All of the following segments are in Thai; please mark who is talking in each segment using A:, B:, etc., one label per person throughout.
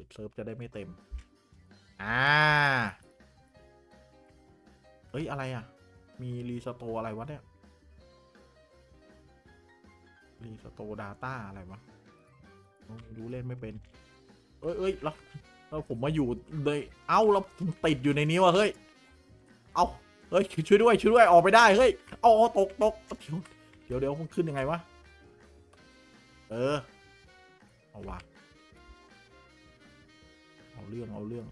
A: อเซิร์ฟจะได้ไม่เต็ม อ่า เอ้ย อะไรอะ มีรีสโตอะไรวะเนี่ย รีสโตดาต้าอะไรวะไม่รู้เล่นไม่เป็น เอ้ยเอ้ยแล้วแล้วผมมาอยู่เลยเอ้าแล้วผมติดอยู่ในนี้วะเฮ้ย เอาเฮ้ยช่วยด้วยช่วยด้วยออกไปได้เฮ้ยเอาเอาตกตกเดี๋ยวเดี๋ยวเดี๋ยวมันขึ้นยังไงวะ เออ เอาวะ เรื่องเอาเรื่อง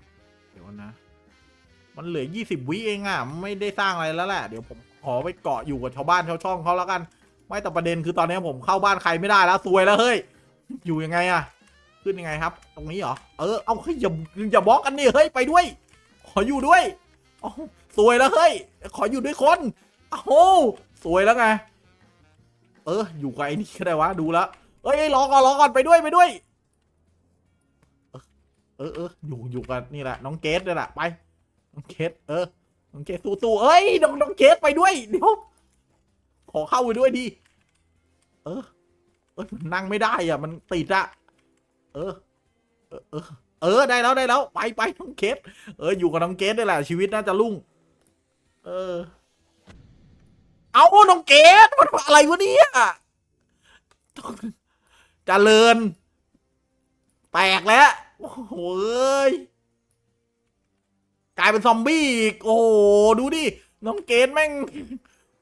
A: เดี๋ยวนะ มันเหลือยี่สิบวิเองอะ ไม่ได้สร้างอะไรแล้วแหละ เดี๋ยวผมขอไปเกาะอยู่กับชาวบ้านชาวช่องเขาแล้วกัน ไม่แต่ประเด็นคือตอนนี้ผมเข้าบ้านใครไม่ได้แล้วซวยแล้วเฮ้ย อยู่ยังไงอะขึ้นยังไงครับ ตรงนี้เหรอ เออ เอาเฮ้ยอย่าอย่าบล็อกกันนี่เฮ้ยไปด้วย ขออยู่ด้วยเอาซวยแล้วเฮ้ย ขออยู่ด้วยคนโอ้โหซวยแล้วไง เออ อยู่กับไอ้นี่ก็ได้วะ ดูแล้วเอ้ยเอ้ยรอก่อนรอก่อนไปด้วยไปด้วย เออเอออยู่อยู่กันนี่แหละน้องเกสนี่แหละไปน้องเกสเออน้องเกสสู้ๆเอ้ยน้องน้องเกสไปด้วยเดี๋ยวขอเข้าไปด้วยดิเออ เออมันนั่งไม่ได้อะ มันติดอะเออ เออ เออ เออ ได้แล้วได้แล้ว ไปไปน้องเกสเออ อยู่กับน้องเกสนี่แหละ ชีวิตน่าจะรุ่ง เออ เอาน้องเกสมันอะไรวะเนี่ยเจริญ แตกแล้ว โอ้โหเอ้ยกลายเป็นซอมบี้อีก โอ้โห ดูดิ น้องเกสแม่ง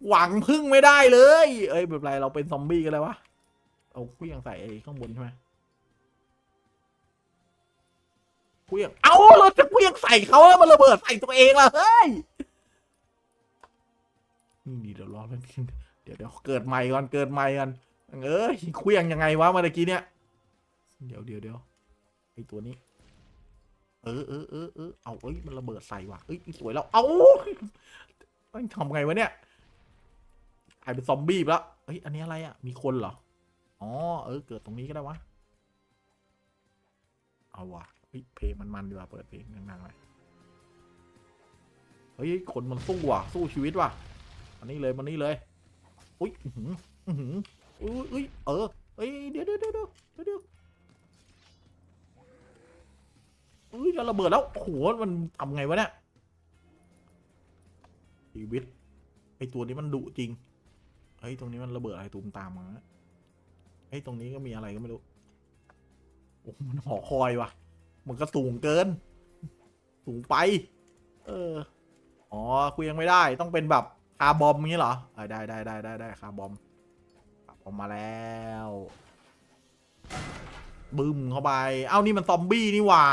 A: หวังพึ่งไม่ได้เลย เอ้ยแบบไรเราเป็นซอมบี้กันเลยวะ เอาเครื่องใส่ไอ้ข้างบนใช่ไหมเครื่องเอาเราจะเครื่องใส่เขาแล้วมันระเบิดใส่ตัวเองล่ะเฮ้ย นี่เดี๋ยวรอแป๊บนึงเดี๋ยวเดี๋ยวเกิดใหม่ก่อนเกิดใหม่กัน เอ้ยเครื่องยังไงวะเมื่อกี้เนี่ย เดี๋ยวเดี๋ยวเดี๋ยว ไอตัวนี้ เออเออเออเออเอาเอ้ยมันระเบิดใส่ว่ะเอ้ยสวยแล้วเอาต้องทำไงวะเนี่ยกลายเป็นซอมบี้แล้วเฮ้ยอันนี้อะไรอะ มีคนเหรอ อ๋อ เออ เกิดตรงนี้ก็ได้วะ เอาวะเฮ้ยเพลงมันมันดีกว่าเปิดเพลงนั่งๆเลยเฮ้ย คนมันสู้ว่ะ สู้ชีวิตว่ะมันนี่เลยมันนี่เลย อุ้ย อื้อหือ อื้อหืออุ้ยอุ้ยเออเฮ้ย เดี๋ยวเดี๋ยวเดี๋ยวเดี๋ยวเดี๋ยวอุ้ย จะระเบิดแล้วโอ้โหมันทำไงวะเนี่ยชีวิตไอตัวนี้มันดุจริงเฮ้ยตรงนี้มันระเบิดอะไรตูมตามมาเฮ้ยตรงนี้ก็มีอะไรก็ไม่รู้โอ้มันหอคอยว่ะ มันก็สูงเกิน สูงไป เอออ๋อคุยยังไม่ได้ต้องเป็นแบบคาบอมงี้เหรอได้ได้ได้ได้ได้คาบอมคาบอมมาแล้วบึ้มเข้าไป เอ้านี่มันซอมบี้นี่หว่า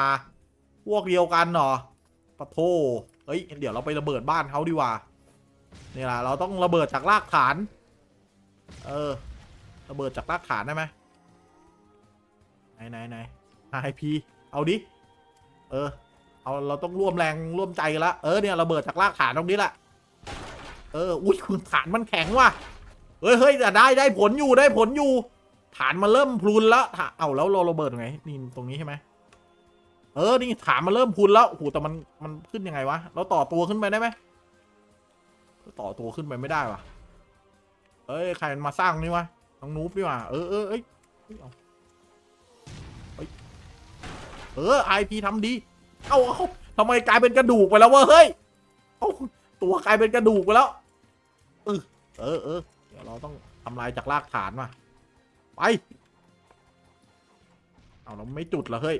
A: พวกเดียวกันเหรอปะโทเฮ้ย เดี๋ยวเราไประเบิดบ้านเขาดีกว่านี่แหละเราต้องระเบิดจากรากฐาน เออ ระเบิดจากรากฐานได้ไหมไหนไหนไหนไอพีเอาดิ เออ เอาเราต้องร่วมแรงร่วมใจกันละเออเนี่ยระเบิดจากรากฐานตรงนี้แหละเออ อุ้ยคุณฐานมันแข็งว่ะ เฮ้ยเฮ้ยแต่ได้ได้ผลอยู่ได้ผลอยู่ ฐานมันเริ่มพลุนแล้วเอาแล้วเราระเบิดไงนี่ตรงนี้ใช่ไหม เออ นี่ฐานมันเริ่มพุนแล้วโอ้โหแต่มันมันขึ้นยังไงวะ เราต่อตัวขึ้นไปได้ไหมต่อตัวขึ้นไปไม่ได้วะเอ้ย ใครมันมาสร้างนี่วะ น้องนูบนี่วะเออเออเอ้ยเอ้ยเอาเอ้ยเออไอพีทำดีเอ้าเอ้าทำไมกลายเป็นกระดูกไปแล้ววะเฮ้ย เอ้าตัวกลายเป็นกระดูกไปแล้ว เออเออเออเดี๋ยวเราต้องทำลายจากรากฐานมา ไป เอาเราไม่จุดเหรอเฮ้ย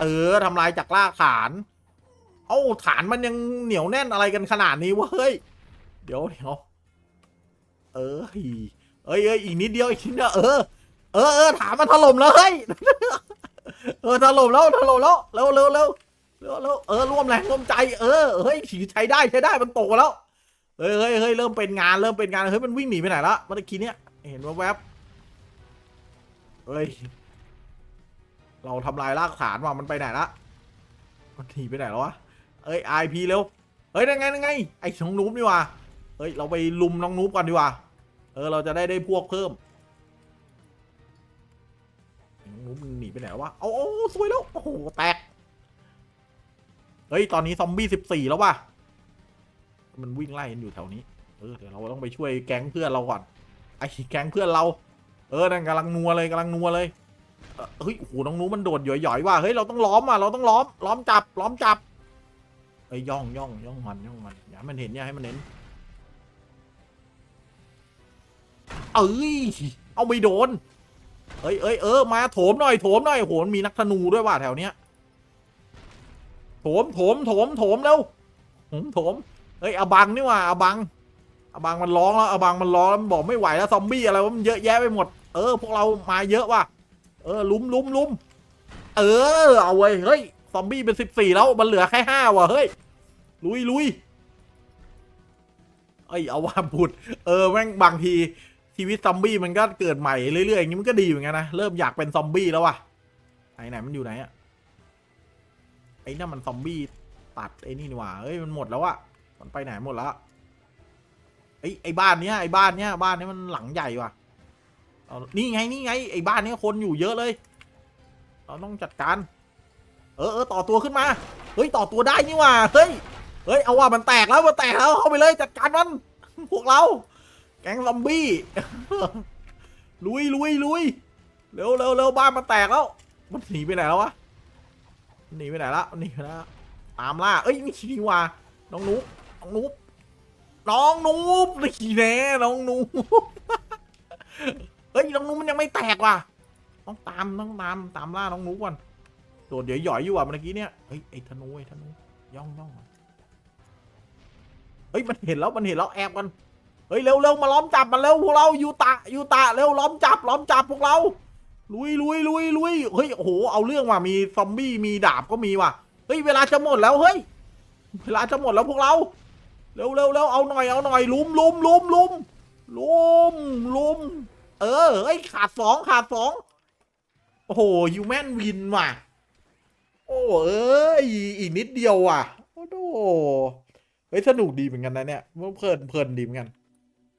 A: เออทำลายจากรากฐาน เอ้าฐานมันยังเหนียวแน่นอะไรกันขนาดนี้วะเฮ้ย เดี๋ยวเดี๋ยวเออเอ้ยเอ้ยเอ้ยอีกนิดเดียวอีกนิดเดียวเออเออเออฐานมันถล่มแล้วเฮ้ยเออถล่มแล้วถล่มแล้วเร็วเร็วเร็วเร็วเร็วเออร่วมแรงร่วมใจ เออเฮ้ยใช้ได้ใช้ได้มันตกแล้วเฮ้ยเฮ้ยเฮ้ยเริ่มเป็นงานเริ่มเป็นงานเฮ้ยมันวิ่งหนีไปไหนละเมื่อกี้เนี้ยเห็นว่าแวบเฮ้ย เราทำลายรากฐานว่ะมันไปไหนละมันหนีไปไหนแล้ววะเอ้ยไอพีเร็วเฮ้ยนั่นไงนั่นไงไอ้น้องนูบนี่ว่ะเฮ้ยเราไปลุมน้องนูบก่อนดีกว่าเออเราจะได้ได้พวกเพิ่มน้องนูบมันหนีไปไหนแล้ววะเอาเอาเอาสวยแล้วโอ้โหแตกเฮ้ยตอนนี้ซอมบี้สิบสี่แล้ววะมันวิ่งไล่กันอยู่แถวนี้เออเดี๋ยวเราต้องไปช่วยแก๊งเพื่อนเราก่อนไอ้แก๊งเพื่อนเรา เออนั่นกำลังนัวเลยกำลังนัวเลย เฮ้ยโอ้โหน้องนู้มันโดดหย่อยๆว่ะเฮ้ยเราต้องล้อมอะเราต้องล้อมล้อมจับล้อมจับเอ้ยย่องย่องย่องมันย่องมันอย่าให้มันเห็นอย่าให้มันเห็นเอ้ยเอาไม่โดนเอ้ยเอ้ยเออมาโถมหน่อยโถมหน่อยโหมีนักธนูด้วยว่ะแถวเนี้ยโถมโถมโถมโถมเร็วโถมโถมเอ้ยอาบังนี่ว่ะอาบังอาบังมันร้องแล้วอาบังมันร้องแล้วมันบอกไม่ไหวแล้วซอมบี้อะไรวะมันเยอะแยะไปหมด เออพวกเรามาเยอะว่ะ เออลุมลุมลุมเออเอาเว้เฮ้ยซอมบี้เป็นสิบสี่แล้วมันเหลือแค่ห้าว่ะเฮ้ยลุยลุยเอ้ยเอาว่าพูดเออแม่งบางทีชีวิตซอมบี้มันก็เกิดใหม่เรื่อยๆอย่างนี้มันก็ดีเหมือนกันนะเริ่มอยากเป็นซอมบี้แล้วว่ะไหนไหนมันอยู่ไหนอะไอ้นั่นมันซอมบี้ตัดไอ้นี่นี่หว่าเฮ้ยมันหมดแล้วอะมันไปไหนหมดแล้วไอ้ไอ้บ้านเนี้ยไอ้บ้านเนี้ยบ้านเนี้ยมันหลังใหญ่ว่ะ เอานี่ไงนี่ไงไอ้บ้านนี้คนอยู่เยอะเลย เราต้องจัดการ เออเออต่อตัวขึ้นมา เฮ้ยต่อตัวได้นี่ว่าเฮ้ย เฮ้ยเอาว่ามันแตกแล้วมันแตกแล้วเข้าไปเลยจัดการมัน พวกเรา แก๊งซอมบี้ลุยลุยลุยเร็วเร็วเร็วบ้านมันแตกแล้ว มันหนีไปไหนแล้ววะหนีไปไหนแล้วหนีไปแล้วตามล่าเอ้ยนี่นี่ว่าน้องนุ๊กน้องนุ๊กน้องนุ๊กนี่แน่น้องนุ๊ก ฮ้ยน้องนุ๊กมันยังไม่แตกว่ะต้องตามต้องตามตามล่าน้องนุ๊กก่อนโดดเดี๋ยวหย่อยอยู่ว่ะเมื่อกี้เนี่ยเฮ้ยไอ้ธนูไอ้ธนูย่องย่องเฮ้ยมันเห็นแล้วมันเห็นแล้วแอบกันเฮ้ยเร็วเร็วมาล้อมจับมันเร็วพวกเรายูตะยูตะเร็วล้อมจับล้อมจับพวกเราลุยลุยลุยลุยเฮ้ยโอ้โหเอาเรื่องว่ะมีซอมบี้มีดาบก็มีว่ะเฮ้ยเวลาจะหมดแล้วเฮ้ยเวลาจะหมดแล้วพวกเราเร็วเร็วเร็วเอาหน่อยเอาหน่อยลุมลุมลุมลุมลุมลุม เออไอ้ขาดสองขาดสองโอ้โหยูแมนวินว่ะ โอ้เอ้ยอีกนิดเดียวว่ะ โอ้โหเฮ้ยสนุกดีเหมือนกันนะเนี่ยเพลินเพลินดีเหมือนกัน